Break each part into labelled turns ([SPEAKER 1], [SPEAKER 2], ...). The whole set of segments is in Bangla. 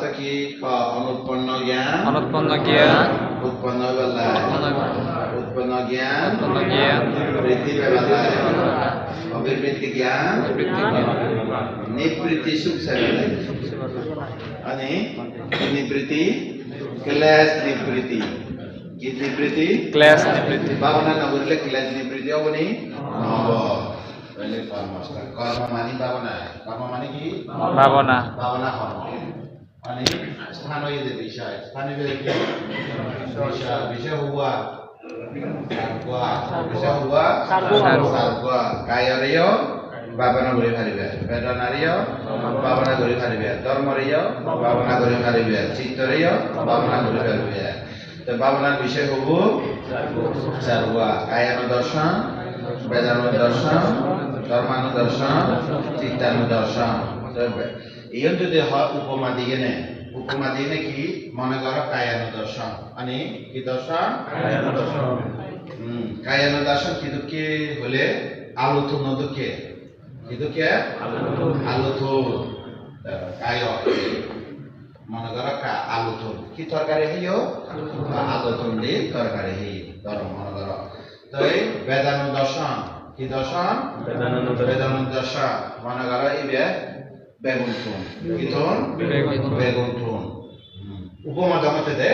[SPEAKER 1] অর্থ কি ক অনুৎপন্ন জ্ঞান
[SPEAKER 2] অনুৎপন্ন জ্ঞান
[SPEAKER 1] উৎপন্ন বেলা
[SPEAKER 2] উৎপন্ন
[SPEAKER 1] উৎপন্ন জ্ঞান
[SPEAKER 2] উৎপন্ন জ্ঞান
[SPEAKER 1] বৃদ্ধি বেলা অভিবৃদ্ধি জ্ঞান
[SPEAKER 2] বৃদ্ধি জ্ঞান
[SPEAKER 1] નિવૃત્તિ સુખ સર્વે અને નિવૃત્તિ ક્લેશ નિવૃત્તિ কি নিবৃত্তি
[SPEAKER 2] ক্লাস নিবৃত্তি
[SPEAKER 1] ভাবনা না বললে ক্লেশ নিবৃত্তি হবে নি নব তাহলে কর্মস্থল কর্ম মানে ভাবনা কর্ম মানে কি
[SPEAKER 2] ভাবনা
[SPEAKER 1] ভাবনা কর্ম মানে স্থান হয়ে যে বিষয়, স্থানীয় বিষয় বিষয় হুয়া সারগুয়া বিষয় হুয়া সারগুয়া কায়রেয় ভাবনা করে পারিবে বেদনারিয় ভাবনা করে পারিবে ধর্মরিয় ভাবনা করে পারিবে চিত্তরিয় ভাবনা করে পারিবে তো ভাবনার বিষয় হব সারগুয়া দর্শন বেদানো দর্শন ধর্মানো দর্শন চিত্তানো দর্শন ইয়ন যদি উপমা দিয়ে নে। উপমা দিয়ে নে কি? মনে করো কায়ানো দর্শন। মানে কি দর্শন? কায়ানো দর্শন। দর্শন কি হলে আলোথু নদুকে কি দুঃখে? আলোথু কায়। মনে করো কা আলোথু কি তরকারি হইও আলোথু দিয়ে তরকারি হই ধরো মনে করো। তো এই বেদানো দর্শন। কি দর্শন? বেদানো দর্শন। মনে করো এই বে বেগুন থুন কি থুন
[SPEAKER 2] বেগুন থুন।
[SPEAKER 1] বেগুন থুন হুম। উপমা জমাতে দে।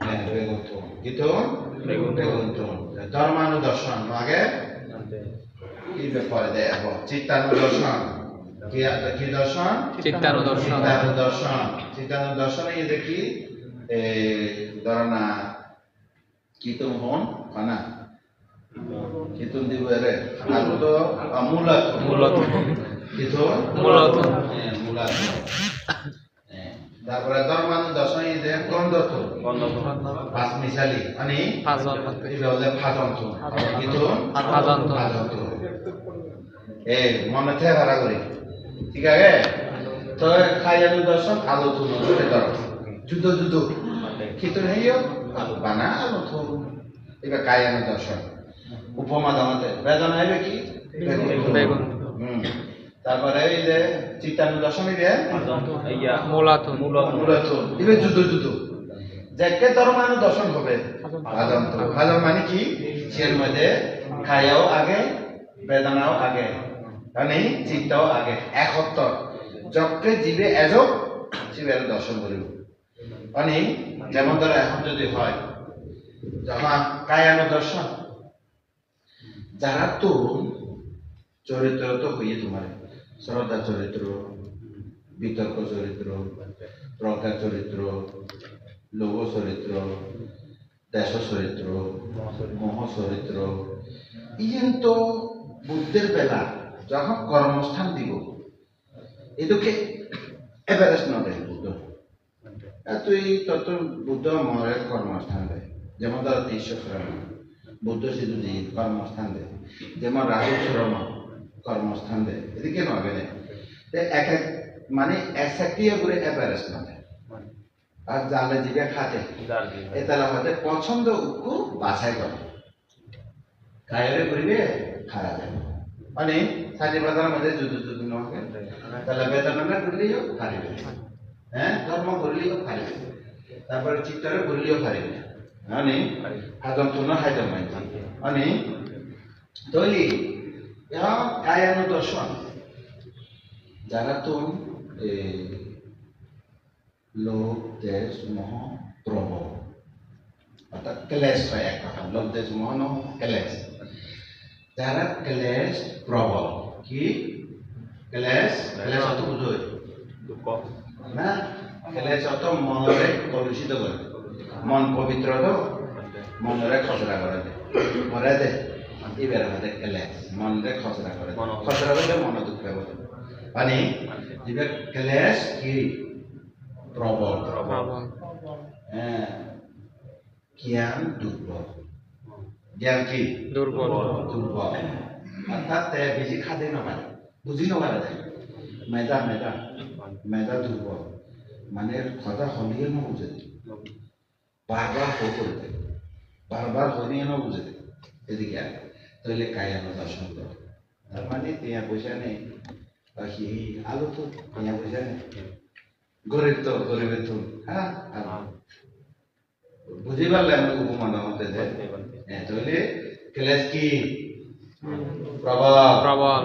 [SPEAKER 1] হ্যাঁ, বেগুন থুন কি থুন বেগুন থুন ধর্মানু দর্শন আগে? কি ব্যাপারে দে? এখন চিত্তানু দর্শন কি কি দর্শন?
[SPEAKER 2] চিত্তানু দর্শন
[SPEAKER 1] চিত্তানু দর্শন চিত্তানু দর্শনে এই দেখি এ ধরো না কীর্তন হন কানা কীর্তন দিব রে আলু তো মূলত।
[SPEAKER 2] মূলত। মূলত।
[SPEAKER 1] হ্যাঁ, হ্যাঁ, তারপরে ধর্মানু এই যে গন্ধ পাঁচ মিশালি। মানে ফাজন্ত কীর্তন
[SPEAKER 2] ফাজন্ত
[SPEAKER 1] এ মনে থেকে ভাড়া করি। ঠিক আছে? তো খাইয়ালু দর্শন আলো তুলো ধর। যুদ্ধ যুদ্ধ খিতর হইও আলু বানা আলু থু এবার কায়ানো দর্শন উপমা দামাতে বেদনা হইবে কি?
[SPEAKER 2] বেগুন।
[SPEAKER 1] হুম। তারপরে এই যে চিত্তানু দর্শন হইবে
[SPEAKER 2] মূলত
[SPEAKER 1] মূলত এবে যুদ্ধ যুদ্ধ। যাকে তোর মানে দর্শন হবে। হাজম তো হাজম মানে কি? সের মধ্যে খায়াও আগে বেদনাও আগে। মানে চিত্তাও আগে একত্র যকে জীবে এজক জীবের দর্শন করিব। মানে যেমন ধরো এখন যদি হয় যখন কায়ানো দর্শন যারা তো চরিত্র তো হইয়ে তোমার। শ্রদ্ধা চরিত্র, বিতর্ক চরিত্র, প্রজ্ঞা চরিত্র, লোভ চরিত্র, দেশ চরিত্র, মোহ চরিত্র। ইয়েন তো বুদ্ধের বেলা যখন কর্মস্থান দিব, এটুকে এভারেস্ট নদেয় বুদ্ধ। তুই তত বুদ্ধ মরে কর্মস্থান দেয়। যেমন ধর ঈশ্বর বুদ্ধ দি কর্মস্থান দেয়। যেমন রাহু শ্রম কর্মস্থান দেয়। এদিকে না তে এক এক মানে একসাকিয়া করে এভারেস্ট নদেয় আর জানলে দিবে খাতে এতালা হতে পছন্দ উক্কু বাছাই করে। কায়রে করিবে খারা যাবে মানে সাজি বাজার মধ্যে যুদ্ধ যুদ্ধ নহে তাহলে বেদনা করলেও হারিবে হ্যাঁ ধর্ম করলেও হারিবে তারপরে চিত্তরে করলেও হারিবে মানে হাজম তুন হাজম মাইতি। মানে তৈলি কায়ানু দর্শন যারা তো লোভ দেশ মোহ প্রভব অর্থাৎ ক্লেশ হয় এক কথা। লোভ দেশ মোহ নহ ক্লেশ। যারা ক্লেশ প্রবল কি? ক্লেশ? ক্লেশ অত বুঝোয় না ক্লেশ অত মনরে কলুষিত করে। মন পবিত্র তো? মনরে খসড়া করে দে। করে দে। এবার হতে ক্লেশ মনরে খসড়া করে।
[SPEAKER 2] মন-
[SPEAKER 1] খসড়া করলে মন দুঃখ বলে মানে যেটা ক্লেশ কি? প্রবল। হ্যাঁ। জ্ঞান দুর্বল। জ্ঞান কি?
[SPEAKER 2] দুর্বল।
[SPEAKER 1] দুর্বল। অর্থাৎ বেশি খাতে নপারে বুঝি নপারে তাই। মেধা মেধা। মেধা দুর্বল। মানে কথা হলিয়ে ন বুঝে। বারবার হো করে দেয় বারবার হলিয়ে ন বুঝে দেয় এদিকে আয়। তৈলে কায়ানো দর্শন করে তার মানে তিয়া পয়সা নেই বাকি আলো তো তিয়া পয়সা নেই। গরিব তো গরিবের তুল হ্যাঁ? হ্যাঁ। বুঝি পারলেন উপমানের মধ্যে যে হ্যাঁ তাহলে ক্লেশ কি? প্রবল।
[SPEAKER 2] প্রবল।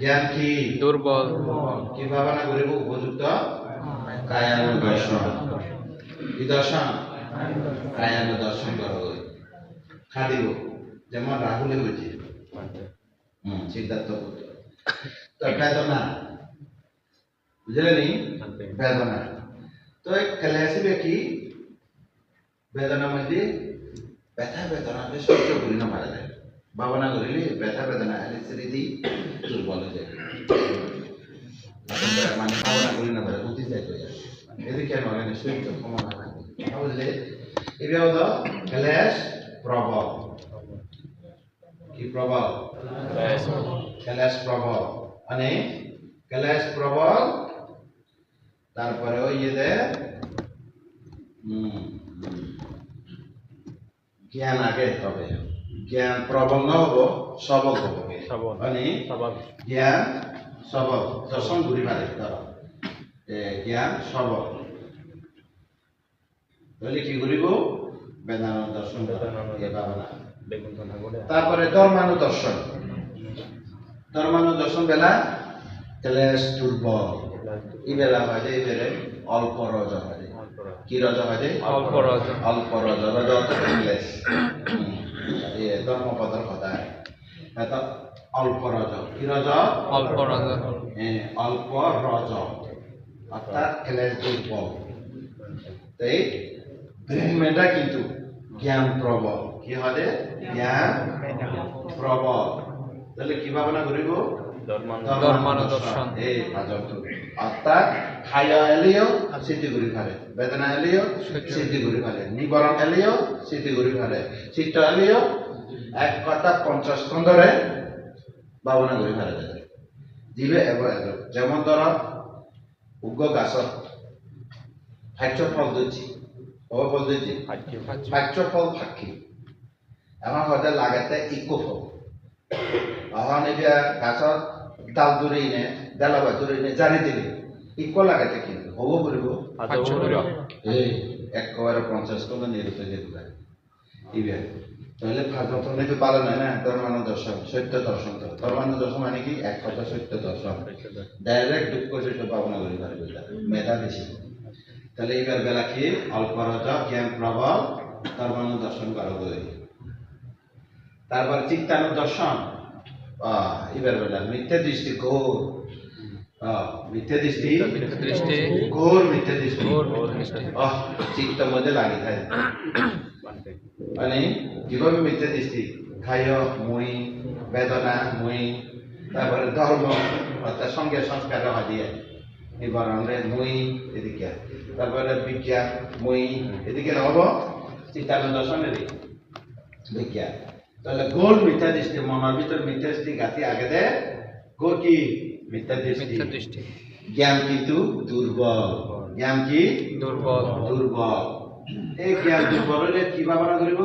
[SPEAKER 1] জ্ঞান কি?
[SPEAKER 2] দুর্বল।
[SPEAKER 1] কি ভাবনা করিব? উপযুক্ত? কায়ানু দর্শন। কি দর্শন? কায়ানু দর্শন করব খাদিব যেমন রাহুলে বুঝি হুম সিদ্ধার্থ পুত্র তো বেদনা বুঝলেনি বেদনা তো এই ক্লেশিবে কি বেদনা মধ্যে ব্যথা বেদনা সহ্য করি না পারা যায়। ভাবনা করিলে ব্যথা বেদনা আলে স্মৃতি দুর্বল হয়ে যায়। মানে ভাবনা করি না পারে বুঝি যায়। কই এদিকে নিশ্চয়ই তো ক্ষমা না বুঝলে এটা হলো ক্লেশ প্রবল কি প্রবল? ক্লেশ প্রবল। মানে? ক্লেশ প্রবল। তারপরে ওই হুম, জ্ঞান আগে তবে জ্ঞান প্রবল না হব সবল হব। মানে? জ্ঞান সবল। দর্শন ঘুরি পারে ধর। এ, জ্ঞান সবল। তাহলে কি ঘুরিব বেদান্ত দর্শন এ তারপরে ধর্মানু দর্শন ধর্মানু দর্শন বেলা ক্লেশ দুর্বল। এই বেলা হয় যে এই বেলে অল্প রজ হয়। কি রজ হয় যে?
[SPEAKER 2] অল্প রজ।
[SPEAKER 1] অল্প রজ। রজ ক্লেশ। ধর্মপদর কথা অল্প রজ। কি রজ?
[SPEAKER 2] অল্প রজ।
[SPEAKER 1] অল্প রজ। অর্থাৎ ক্লেশ দুর্বল। তাই মেয়েটা কিন্তু জ্ঞান প্রবল। কি হবে জ্ঞান প্রবল। তাহলে কি ভাবনা করিব?
[SPEAKER 2] ধর্মানু দর্শন।
[SPEAKER 1] এই পাঁচটো অর্থাৎ খাইয়া এলিও সিদ্ধি করি ফেলে। বেদনা এলিও সিদ্ধি করি ফেলে। নিবরণ এলিও সিদ্ধি করি ফেলে। চিত্ত এলিও এক কথা পঞ্চাশ খণ্ডরে ভাবনা করি ফেলে যায় জীবে এবার এবার যেমন ধর উগ্র গাছত ভাজ্য ফল দিচ্ছি ফল। অহন এতিয়া গাছত ডাল দূৰি নে ডালাবা দূৰি নে জাৰি দিলি। ইকো লাগাতে কিন্তু হ'ব নিৰুত ইবে তাহলে নাকি পালন হয় না? ধর্মানো দর্শন সত্য দর্শন তো ধর্মানো দর্শন মানে কি এক কথা সত্য দর্শন ডাইরেক্ট দুঃখ সত্য পাবনা করি পারবে মেধা বেশি তাহলে এইবার বেলা কি? অল্প রজ জ্ঞান প্রবল ধর্মানো দর্শন করা তারপর চিত্তানু দর্শন এবার বেলা মিথ্যা দৃষ্টি ঘোর। মিথ্যা দৃষ্টি?
[SPEAKER 2] দৃষ্টি
[SPEAKER 1] ঘোর মিথ্যা দৃষ্টি। চিত্ত মধ্যে লাগি থাকে। মানে কীভাবে মিথ্যা দৃষ্টি খায় মই বেদনা মই তারপরে ধর্ম অর্থাৎ সঙ্গে সংস্কার হয় দিয়ে। এবার আমরা মই এদিকে তারপরে বিজ্ঞান মই এদিকে হব চিত্তানন্দ দর্শনের বিজ্ঞান তাহলে গোল মিথ্যা দৃষ্টি মনের ভিতর মিথ্যা দৃষ্টি গাতি আগে দে। গোল কি? মিথ্যা দৃষ্টি। জ্ঞান কিন্তু দুর্বল জ্ঞান কি?
[SPEAKER 2] দুর্বল
[SPEAKER 1] দুর্বল এই জ্ঞান দুর্বল হলে কি ভাবনা করিব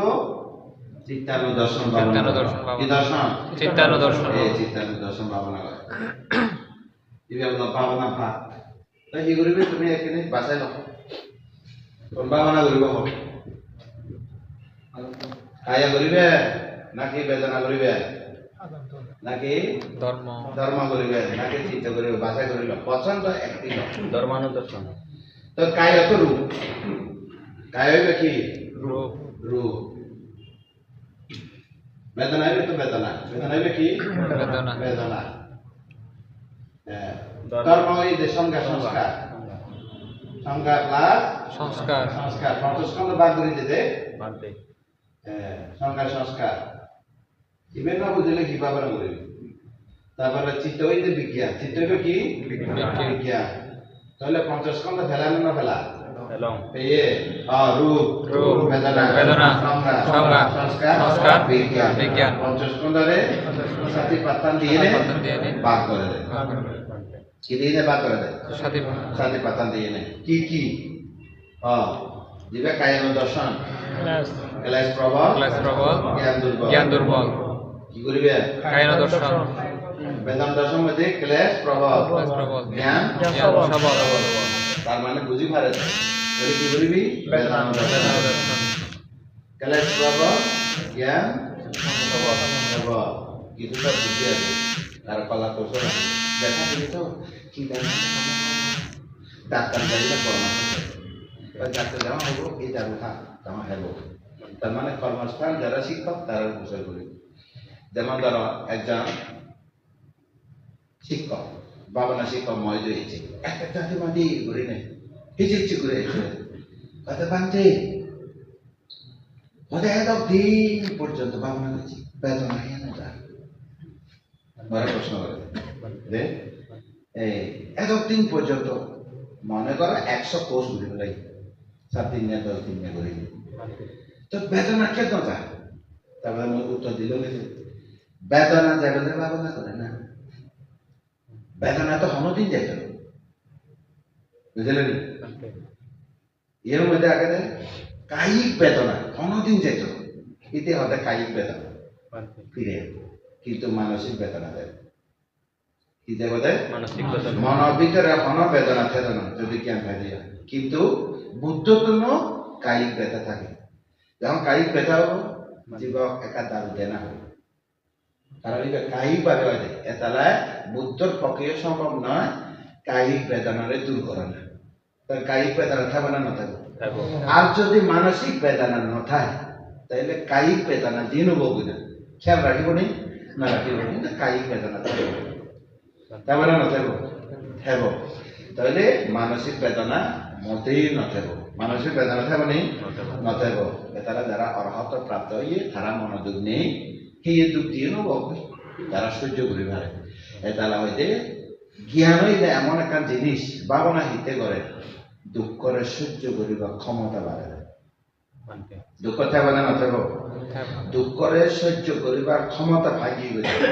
[SPEAKER 1] চিত্তানু দর্শন ভাবনা
[SPEAKER 2] চিত্তানু। দর্শন ভাবনা।
[SPEAKER 1] কি দর্শন
[SPEAKER 2] চিত্তানু দর্শন
[SPEAKER 1] এই চিত্তানু দর্শন ভাবনা করে ইবে ভাবনা তো কি করিবে? তুমি এখানে বাঁচাই লও কোন ভাবনা করিব হোক কায়া করিবে? নাকি বেদনা করিবে? নাকি
[SPEAKER 2] ধর্ম।
[SPEAKER 1] ধর্ম করিবে? নাকি চিন্তা করিবে? বাছাই করিল। পছন্দ একটি।
[SPEAKER 3] ধর্মানুদর্শন।
[SPEAKER 1] তো কায় তো রূপ। কায় হইবে কি?
[SPEAKER 2] রূপ।
[SPEAKER 1] রূপ। বেদনা হইবে তো বেদনা। বেদনা হইবে কি?
[SPEAKER 2] বেদনা।
[SPEAKER 1] বেদনা। হ্যাঁ। ধর্ম। এই যে সংজ্ঞা সংস্কার। সংজ্ঞা প্লাস
[SPEAKER 2] সংস্কার।
[SPEAKER 1] সংস্কার। পঞ্চস্কন্ধ বাদ করে দিতে সংজ্ঞা সংস্কার। ইভেন না বুঝলে কি ভাবনা করিবে তারপরে চিত্ত হইতে বিজ্ঞান। চিত্ত হইবে কি? বিজ্ঞান। তাহলে পঞ্চস্কন্ধ ফেলানো না ফেলা?
[SPEAKER 3] এবং
[SPEAKER 1] পেয়ে আ রূপ।
[SPEAKER 2] রূপ,
[SPEAKER 1] বেদনা।
[SPEAKER 2] বেদনা,
[SPEAKER 1] সংজ্ঞা।
[SPEAKER 2] সংজ্ঞা,
[SPEAKER 1] সংস্কার।
[SPEAKER 2] সংস্কার,
[SPEAKER 1] বিজ্ঞান।
[SPEAKER 2] বিজ্ঞান।
[SPEAKER 1] পঞ্চস্কন্ধরে সাথে পাত্তান দিয়ে করে দেয় কি দিয়ে। নে বাদ করে দেয়
[SPEAKER 2] সাথী
[SPEAKER 1] পাত্তান দিয়ে নে কি কি? আ দিবে কায়ন দর্শন। ক্লাস। প্রবল।
[SPEAKER 2] ক্লাস প্রবল।
[SPEAKER 1] জ্ঞান দুর্বল।
[SPEAKER 2] জ্ঞান দুর্বল।
[SPEAKER 1] কি করিবে?
[SPEAKER 2] কায়ন দর্শন।
[SPEAKER 1] বেদান্ত দর্শন মধ্যে ক্লেশ প্রবল।
[SPEAKER 2] ক্লাস প্রবল।
[SPEAKER 1] জ্ঞান
[SPEAKER 2] জ্ঞান সবল
[SPEAKER 1] তার মানে বুঝি পারে তাহলে কি বলবি বেদনা দর্শন।
[SPEAKER 2] বেদনা দর্শন।
[SPEAKER 1] কেলে প্রব জ্ঞান হব কিছুটা বুঝি আছে তার কলা কৌশল দেখা দিলি তো জানি ডাক্তার যাইলে পরামর্শ। ডাক্তার যাওয়া হব এই যাব হ্যাঁ যাওয়া হব তার মানে কর্মস্থান যারা শিক্ষক তারা বিষয় করি যেমন ধরো একজন শিক্ষক বাবনা শিক্ষক ময় দিয়েছে একটা চাকরি মাটি করে নেই হিচিচ্ছি করে কথা বানছে হতে এত দিন পর্যন্ত বাবনা করছি বেতন আইয়া না তার প্রশ্ন করে। যে এই, এত দিন পর্যন্ত মনে করো একশো কোষ ঘুরে সাত দিন নিয়ে দশ দিন নিয়ে ঘুরে তো বেদনা কেন যায়? তারপরে আমি উত্তর দিল বেদনা যাবে না করে না? বেদনা তো হনদিন যাইত বুঝলেন এর মধ্যে আগে কায়িক বেদনা হনদিন যাইত ইতি হতে কায়িক বেদনা। ফিরে কিন্তু মানসিক বেদনা দেয়। কি দেব দেয়?
[SPEAKER 3] মানসিক বেদনা।
[SPEAKER 1] মনৰ ভিতরে হন বেদনা চেতনা যদি জ্ঞান পাই দিয়া কিন্তু বুদ্ধতম কায়িক ব্যথা থাকে। যখন কায়িক ব্যথা হব জীৱক একা দাৰু দেনা হ'ব কাৰণ এই কায়িক বাবে হয় এটালাই বুদ্ধর পক্ষে সম্ভব নয় কায়িক বেদনারে দূর করা না তার কায়িক বেদনা থাকবে না নথাকবে।
[SPEAKER 3] থাকব।
[SPEAKER 1] আর যদি মানসিক বেদনা নথায় তাহলে কায়িক বেদনা দিন হব না খেয়াল রাখিব নি? নি না কায়িক বেদনা তারপরে নথাকব থাকব তাহলে মানসিক বেদনা মোটেই নথাকব মানসিক বেদনা থাকব নি নথাকব এতারা যারা অর্হত প্রাপ্ত হইয়ে তারা মনোযোগ নেই সেই দুঃখ দিয়ে নব তারা সহ্য করি পারে এতালা হইতে জ্ঞান হইলে এমন একটা জিনিস ভাবনা হিতে করে দুঃখরে সহ্য করিবা ক্ষমতা বাড়ে দুঃখ থাকবে না নথাকব দুঃখরে সহ্য করিবার ক্ষমতা ভাগিয়ে গেছে।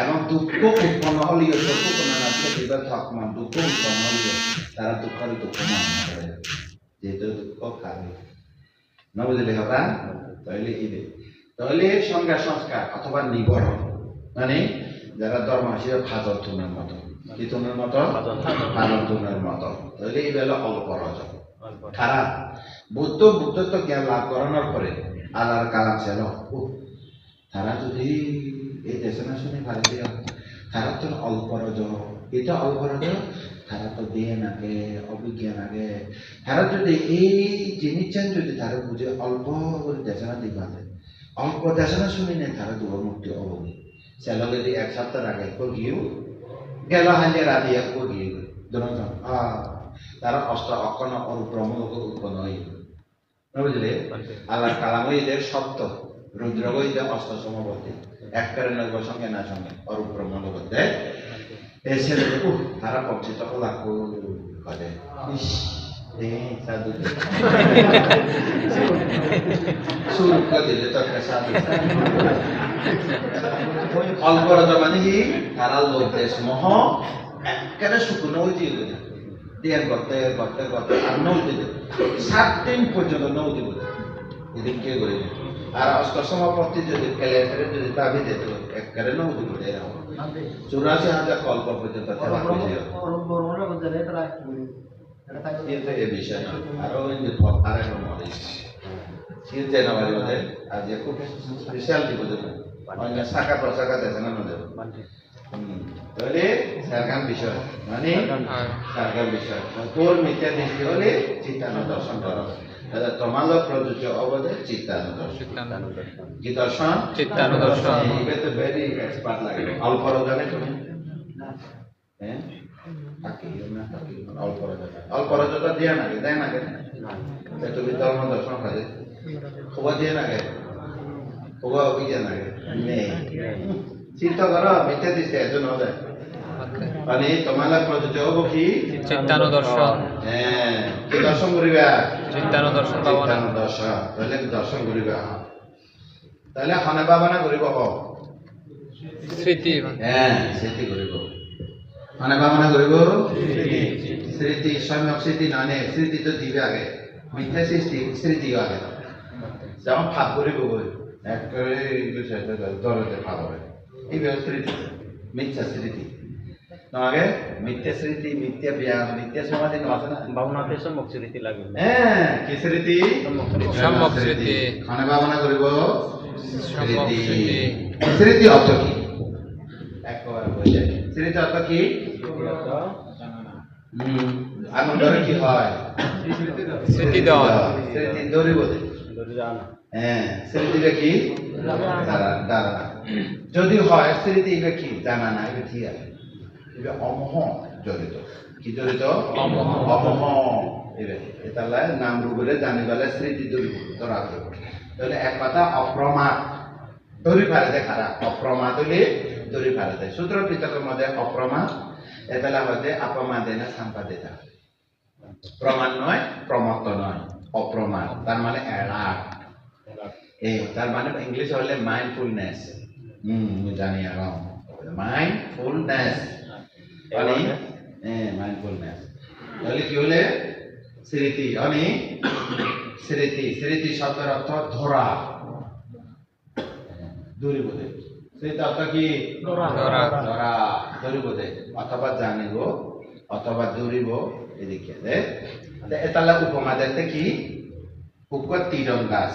[SPEAKER 1] এবং দুঃখ উৎপন্ন হলিও চকু কোনো দিবার থাকমান দুঃখ উৎপন্ন হলিও তারা দুঃখরে দুঃখ মান করে যেহেতু দুঃখ খাবে না বুঝলে হবা তাহলে ইবে তাহলে সংজ্ঞা সংস্কার অথবা নিবরণ। মানে যারা ধর্ম হিসেবে ফাজর তুনের মতো। কি তুনের মতো।
[SPEAKER 3] ফাজর
[SPEAKER 1] তুনের মতো। তাহলে এই বেলা অল্প রজক খারাপ। বুদ্ধ বুদ্ধত্ব জ্ঞান লাভ করানোর পরে আল্লাহর কালাম ছিল তারা যদি এই দেশে না শুনে ভারতীয় তারা তো অল্প রজ এটা অল্প রজ তারা তো দিয়ে নাগে অভিজ্ঞান আগে। তারা যদি এই জিনিসটা যদি তারা বুঝে অল্প করে দেশনা দিবা অল্প দেশনা শুনি না তারা দূর মুক্তি অবগি সেলগে দিয়ে এক সপ্তাহ আগে গিয়েও গেল হাজির রাতে গিয়ে দুজন, আহ তারা অষ্ট অকর্ণ অনুপ্রমূলক উৎপন্ন হয়ে না বুঝলে আল্লাহ কালাম এদের শব্দ রুদ্র হইতে অষ্ট সমবর্তী এক কারণে সঙ্গে না সঙ্গে অনুপ্রমূলক দেয় এসে উহ তারা পরিচিত হলা করে ইস অল্প রাজা মানে কি তারা লোক দেশ মহ একেবারে শুকনো হয়ে দিয়ে দিলে ধ্যান করতে করতে করতে আর নৌ দিলে সাত দিন পর্যন্ত নৌ দিব। এদিন কে করে। আর অষ্ট সমাপত্তি যদি ফেলে যদি দাবি দিত একেবারে নৌ দিব এরকম চুরাশি হাজার কল্প পর্যন্ত বিষয় আরও কিন্তু আর একটা মনে শীত জানুয়ারি মধ্যে আজ খুব স্পেশাল দিব অন্য শাখা প্রশাখা দেখে না তাহলে সারগাম বিষয় মানে সারগাম বিষয়। তোর মিথ্যা দৃষ্টি হলে চিত্তান দর্শন করো। তাহলে তোমাদের প্রযোজ্য অবধে চিত্তান দর্শন কি দর্শন
[SPEAKER 2] চিত্তানুদর্শন।
[SPEAKER 1] এবার তো ভেরি এক্সপার্ট লাগে। অল্প জানে তুমি। হ্যাঁ? থাকি না থাকি অল্প অল্প রাজাটা দিয়ে না দেয় না কেন তুমি ধর্ম দর্শন করে খোবা দিয়ে না কেন খোবা অভিজ্ঞান আগে নেই। চিন্তা করো মিথ্যা দিচ্ছে এজন হবে। মানে তোমাদের প্রযোজ্য হব কি?
[SPEAKER 2] চিত্তানুদর্শন।
[SPEAKER 1] হ্যাঁ কি দর্শন করিবা?
[SPEAKER 2] চিত্তানুদর্শন ভাবনা
[SPEAKER 1] চিত্তানু দর্শন তাহলে দর্শন করিবা। তাহলে হনে ভাবনা করিব হোক
[SPEAKER 2] স্মৃতি
[SPEAKER 1] হ্যাঁ স্মৃতি কৰিব মানে ভাবনা কৰিব স্মৃতি। সম্যক স্মৃতি নানে স্মৃতিটো দিবে আগে। মিথ্যা সৃষ্টি স্মৃতিও আগে। যেমন ভাব কৰিব গৈ একেবাৰে ইংলিছ দৰতে ভাব হয় এইবিলাক স্মৃতি মিথ্যা স্মৃতি নগে মিথ্যা স্মৃতি মিথ্যা ব্যায়াম মিথ্যা সমাধি ন আছে না
[SPEAKER 3] ভাবনাতে সম্যক স্মৃতি লাগে
[SPEAKER 1] হ্যাঁ কি স্মৃতি
[SPEAKER 3] সম্যক স্মৃতি।
[SPEAKER 1] খানে ভাবনা করিব
[SPEAKER 2] স্মৃতি।
[SPEAKER 1] স্মৃতি অর্থ কি একবার বলে স্মৃতি অর্থ কি হয়
[SPEAKER 2] স্মৃতি দেওয়া
[SPEAKER 1] স্মৃতি হ্যাঁ স্মৃতিটা কি দাঁড়া দাঁড়া যদি হয় স্মৃতি এটা কি? জানা না এটা ঠিক আছে? এটা অমহ জড়িত। কি জড়িত?
[SPEAKER 2] অমহ।
[SPEAKER 1] নাম রূপে জানিবালে স্মৃতি দৌড়িব ধরা করব তাহলে এক কথা অপ্রমাদ। পারে দেয় খারাপ অপ্রমাদ হলে দেয় সূত্র পিতকের মধ্যে অপ্রমাদ হতে অপ্রমাদে না সাম্পাদে থাকে প্রমাণ নয় প্রমত্ত নয় অপ্রমাণ তার মানে এড়া এ তার মানে ইংলিশ হলে মাইন্ডফুলনেস হুম আমি জানি আরাম মাইন্ডফুলনেস মানে হ্যাঁ মাইন্ডফুলনেস তাহলে কি হলে স্মৃতি মানে স্মৃতি স্মৃতি শব্দের অর্থ ধরা দূরীবোধে স্মৃতি অর্থ কি
[SPEAKER 2] ধরা।
[SPEAKER 1] ধরা দূরীবোধে অথবা জানিব অথবা দূরিব এদিকে দে এতালা উপমা দেখতে কি উপ তীরন্দাজ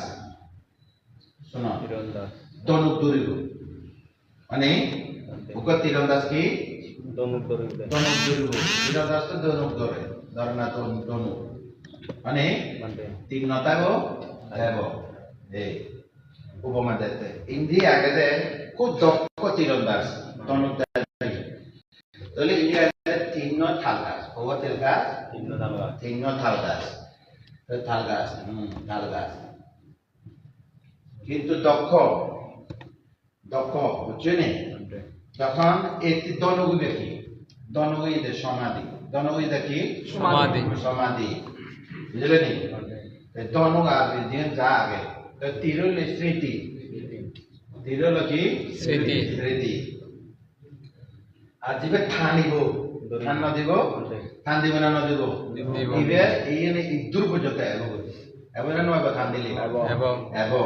[SPEAKER 1] শোনো
[SPEAKER 3] তীরন্দাজ
[SPEAKER 1] ধনুক দূরিব মানে ধনুক দূরিব তীরন্দাজ তো ধনুক ধরে ধরে না তো ধনুক মানে
[SPEAKER 3] মানে
[SPEAKER 1] তীক্ষ্ণতা গো দেব এই উপমা ইন্দি আগে খুব দক্ষ তীরন্দাজ দেয় তাহলে ইন্ডিয়াতে তীক্ষ্ণ থাল গাছ হওয়া তেল গাছ
[SPEAKER 3] চিহ্ন দালবা
[SPEAKER 1] তীক্ষ্ণ থাল গাছ এই থাল গাছ হুম থাল গাছ কিন্তু দক্ষ দক্ষ বুঝছ নি? তখন এটি দনগু দেখি দনগু ইদে সমাধি। দনগু দেখি
[SPEAKER 2] সমাধি।
[SPEAKER 1] সমাধি। বুঝলে নি? দনগু আগে যে যা আগে। তো তীরল স্মৃতি। তীরল কি?
[SPEAKER 2] স্মৃতি।
[SPEAKER 1] স্মৃতি। আর যিবে থানিব থান নদিব থান দিব না নদিব
[SPEAKER 2] দিব।
[SPEAKER 1] ইবে এই এনে ইদুর পর্যন্ত এব এব নয় থান দিলি।
[SPEAKER 3] এব।
[SPEAKER 2] এবং।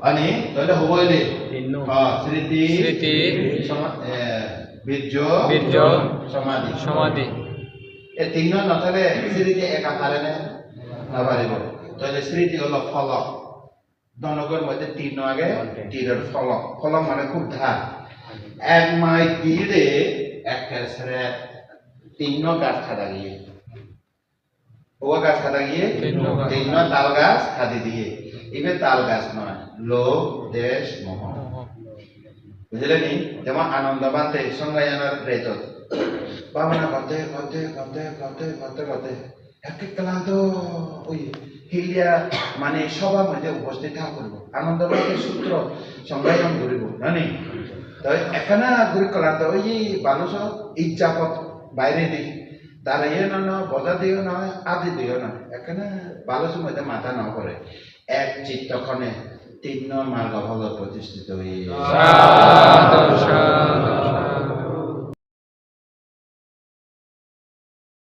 [SPEAKER 3] মানে
[SPEAKER 1] তাহলে হব এলে
[SPEAKER 3] চিহ্ন
[SPEAKER 1] স্মৃতি
[SPEAKER 2] স্মৃতি,
[SPEAKER 1] সমা- এ, বীর্য
[SPEAKER 2] বীর্য,
[SPEAKER 1] সমাধি
[SPEAKER 2] সমাধি
[SPEAKER 1] এই তিন স্মৃতি একা পারে না নাপারিব তাহলে স্মৃতি হলো ফলক মধ্যে তীর আগে তীরের ফলক ফলক মানে খুব ধার এক মাই তীরে এক কেসরে তিন গাছ খাদা গিয়ে ও গাছ খাদা গিয়ে
[SPEAKER 2] তিন।
[SPEAKER 1] তিন তাল গাছ খাদি দিয়ে এবার তাল গাছ নয়, লোক, দেশ, মোহ। বুঝলে নি যেমন আনন্দ বান্তে সংজ্ঞায়নের প্রেত ভাবনা করতে করতে করতে করতে করতে করতে একে ক্লান্ত ওই হিলিয়া মানে সবার মধ্যে উপস্থিত থাকা করব। সূত্র সংজ্ঞায়ন করিব জানি তো এখানে ঘুরে ক্লান্ত, ওই মানুষ ইচ্ছাপথ বাইরে দিই দাঁড়াইয়ে না বজা দিও নয়, আদি দিও নয়। এখানে বালসের মধ্যে মাথা না করে এক চিত্তক্ষণে তিন মার্গ ভগত প্রতিষ্ঠিত হয়ে